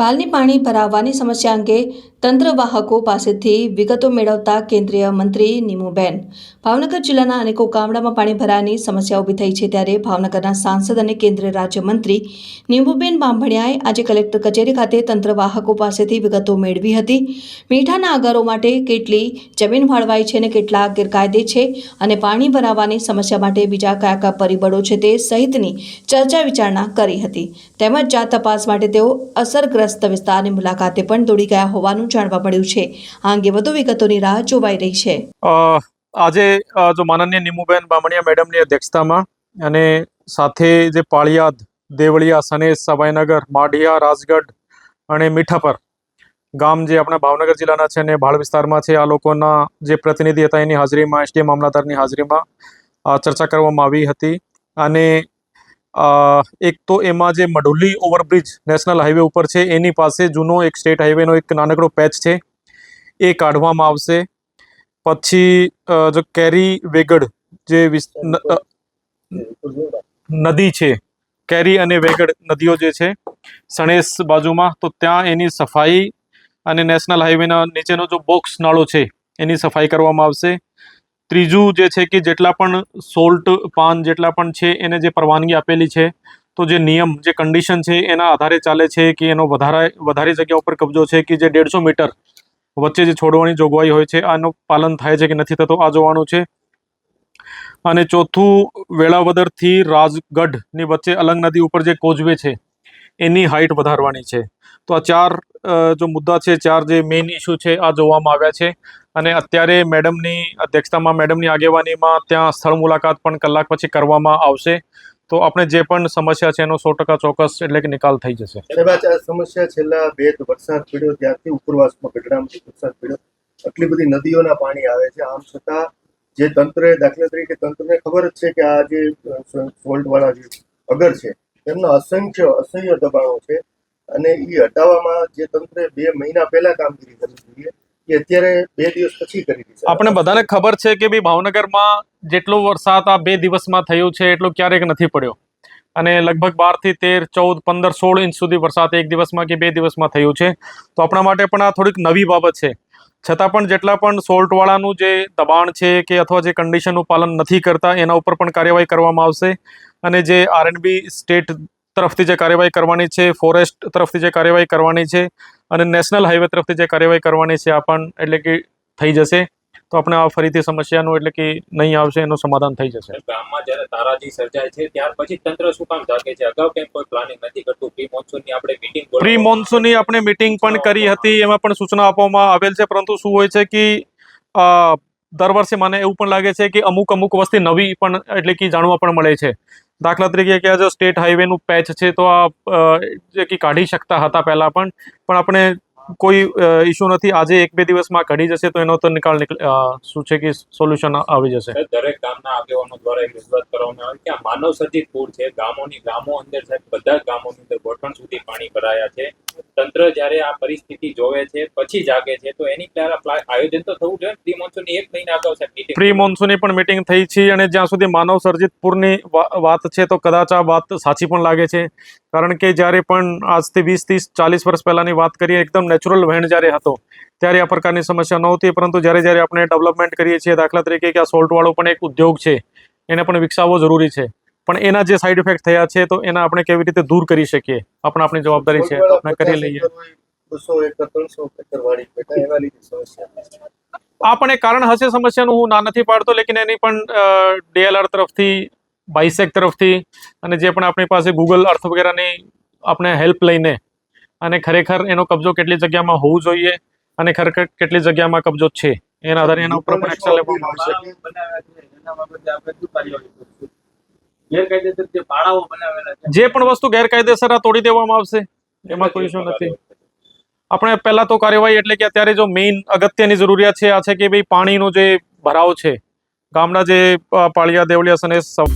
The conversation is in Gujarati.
પાલની પાણી ભરાવવાની સમસ્યા અંગે તંત્રવાહકો પાસેથી વિગતો મેળવતા કેન્દ્રીય મંત્રી નીમુબેન. ભાવનગર જિલ્લાના અનેકો ગામડામાં પાણી ભરાવાની સમસ્યા ઊભી થઈ છે ત્યારે ભાવનગરના સાંસદ અને કેન્દ્રીય રાજ્યમંત્રી નીમુબેન બાંભણિયાએ આજે કલેક્ટર કચેરી ખાતે તંત્રવાહકો પાસેથી વિગતો મેળવી હતી. મીઠાના આગરો માટે કેટલી જમીન ફાળવાઈ છે અને કેટલા ગેરકાયદે છે અને પાણી ભરાવાની સમસ્યા માટે બીજા કયા કયા પરિબળો છે તે સહિતની ચર્ચા વિચારણા કરી હતી. તેમજ જાત તપાસ માટે તેઓ અસરગ્રસ્ત વિસ્તારની મુલાકાતે પણ દોડી ગયા હોવાનું જાણવા મળ્યું છે. આ અંગે વધુ વિગતોની રાહ જોવાઈ રહી છે. આજે જો માનનીય નિમુબેન બામણિયા મેડમની અધ્યક્ષતામાં અને સાથે જે પાળિયાદ, દેવળિયા સનેસ સવાઈનગર, માઢિયા, રાજગઢ અને મીઠાપર ગામ જે આપણા ભાવનગર જિલ્લાના છે અને ભાળ વિસ્તારમાં છે, આ લોકોના જે પ્રતિનિધિ હતા એની હાજરીમાં એસટી મામલતદારની હાજરીમાં ચર્ચા કરવામાં આવી હતી. અને એક તો એમાં જે મઢુલી ઓવરબ્રિજ નેશનલ હાઈવે ઉપર છે, એની પાસે જૂનો એક સ્ટેટ હાઈવેનો એક નાનકડો પેચ છે, એ કાઢવામાં આવશે. પછી જો કેરી વેગડ જે નદી છે, કેરી અને વેગડ નદીઓ જે છે, સણેસ બાજુમાં, તો ત્યાં એની સફાઈ અને નેશનલ હાઈવેના નીચેનો જો બોક્સ નાળો છે, એની સફાઈ કરવામાં આવશે. ત્રીજું જે છે કે જેટલા પણ સોલ્ટ પાન જેટલા પણ છે, એને જે પરવાનગી આપેલી છે, તો જે નિયમ, જે કન્ડિશન છે, એના આધારે ચાલે છે કે એનો વધારે વધારે જગ્યા ઉપર કબજો છે કે જે દેડસો મીટર વચ્ચે જે છોડવાની જોગવાઈ હોય છે, આનું પાલન થાય છે કે નથી થતું, આ જોવાનું છે. અને ચોથું, વેળાવદરથી રાજગઢની વચ્ચે અલંગ નદી ઉપર જે કોઝવે છે, એની હાઇટ વધારવાની છે. તો આ ચાર જો મુદ્દા છે, ચાર જે મેઇન ઇસ્યુ છે, આ જોવામાં આવ્યા છે. અને અત્યારે મેડમની અધ્યક્ષતામાં, મેડમની આગેવાનીમાં ત્યાં સ્થળ મુલાકાત પણ કલાક પછી કરવામાં આવશે. તો આપણે જે પણ સમસ્યા છે, એનો સો ટકા ચોક્કસ એટલે કે નિકાલ થઈ જશે. સમસ્યા છેલ્લા બે વરસાદ પડ્યો, ત્યારથી ઉપરવાસમાં ગઢડામાંથી વરસાદ પડ્યો. આટલી બધી નદીઓના પાણી આવે છે. આમ છતાં જે તંત્ર દાખલા તરીકે તંત્રને ખબર જ છે કે આ જે સોલ્ટ વાળા જે અગર છે, તેમના અસંખ્ય, અસહ્ય દબાણો છે. અને એ હટાવવામાં જે તંત્રે બે મહિના પહેલા કામગીરી કરવી જોઈએ. આપણે બધાને ખબર છે કે ભાઈ ભાવનગરમાં જેટલો વરસાદ આ બે દિવસમાં થયો છે, એટલો ક્યારેક નથી પડ્યો. અને લગભગ બારથી તેર, ચૌદ, પંદર, સોળ ઇંચ સુધી વરસાદ એક દિવસમાં કે બે દિવસમાં થયું છે. તો આપણા માટે પણ આ થોડીક નવી બાબત છે. છતાં પણ જેટલા પણ સોલ્ટવાળાનું જે દબાણ છે કે અથવા જે કન્ડિશનનું પાલન નથી કરતા, એના ઉપર પણ કાર્યવાહી કરવામાં આવશે. અને જે આરએનબી સ્ટેટ તરફથી જે કાર્યવાહી કરવાની છે ફોરેસ્ટ તરફથી જે કાર્યવાહી કરવાની છે અને નેશનલ હાઈવે તરફથી જે કાર્યવાહી કરવાની છે આ પણ એટલે કે થઈ જશે. તો આપણે આ ફરીથી સમસ્યાનું એટલે કે નહીં આવશે એનું સમાધાન થઈ જશે. ગામમાં જ્યારે તારાજી સર્જાય છે ત્યાર પછી તંત્ર શું કામ જાગે છે? અગાઉ કેમ કોઈ પ્લાનિંગ નથી કરતું? પ્રી મોન્સૂનની આપણે મીટિંગ પ્રી મોન્સૂનની આપણે મીટિંગ પણ કરી હતી એમાં પણ સૂચના આપવામાં આવેલ છે પરંતુ શું હોય છે કે દર વર્ષે મને એવું પણ લાગે છે કે અમુક અમુક વસ્તી નવી પણ એટલે કે જાણવા પણ મળે છે. દાખલા તરીકે કે આ જો સ્ટેટ હાઈવેનું પેચ છે તો આ જે કાઢી શકતા હતા પહેલાં પણ પણ આપણે કોઈ ઇશ્યુ નથી. આજે એક બે દિવસમાં ઘડી જશે તો એનો તો નિકાલ નીકળ- શું છે કે સોલ્યુશન આવી જશે. દરેક ગામના આગેવાનો દ્વારા એક રજૂઆત કરવામાં આવે કે આ માનવ સર્જિત પૂર છે. ગામોની ગામો અંદર સાહેબ બધા ગામોની અંદર ગોઠણ સુધી પાણી ભરાયા છે. તંત્ર જ્યારે આ પરિસ્થિતિ જોવે છે પછી જાગે છે તો એની આયોજન તો થવું જોઈએ. પ્રી મોન્સૂનની એક મહિના અગાઉ સાહેબ પ્રી મોન્સૂનની પણ મિટિંગ થઈ છે અને જ્યાં સુધી માનવ સર્જિત પૂરની વાત છે તો કદાચ આ વાત સાચી પણ લાગે છે. કારણ કે જ્યારે પણ આજથી વીસ ત્રીસ ચાલીસ વર્ષ પહેલાંની વાત કરીએ એકદમ નેચરલ વહેણ જ્યારે હતો, ત્યારે આ પ્રકારની સમસ્યા નહોતી, પરંતુ જ્યારે જ્યારે આપણે ડેવલપમેન્ટ કરીએ છીએ દાખલા તરીકે કે આ સોલ્ટવાળો પણ એક ઉદ્યોગ છે, એને પણ વિકસાવવો જરૂરી છે. પણ એના જે સાઈડ ઇફેક્ટ થયા છે, તો એના આપણે કેવી રીતે દૂર કરી શકીએ? આપણે આપણી જવાબદારી છે આપણે કરી લઈએ. આ પણ એક કારણ હશે સમસ્યાનું, હું ના નથી પાડતો, લેકિન એની પણ ડીએલઆર તરફથી બાઇસેક તરફથી, અને જે પણ આપણી પાસે ગૂગલ અર્થ વગેરેની આપણે હેલ્પ લઈને અને ખરેખર એનો કબજો કેટલી જગ્યામાં હોવું જોઈએ અને ખરેખર કેટલી જગ્યામાં કબજો છે? એના આધારે એના ઉપર પણ એક્શન લેવામાં આવશે જે પણ વસ્તુ ગેરકાયદેસર આ તોડી દેવામાં આવશે, એમાં કોઈ ઇશ્યુ નથી. આપણે પહેલા તો કાર્યવાહી એટલે કે અત્યારે જો મેઇન અગત્યની જરૂરિયાત છે, આ છે કે ભાઈ પાણીનો જે ભરાવ છે ગામડા જે પાળિયા, દેવળિયા સનેસ સૌ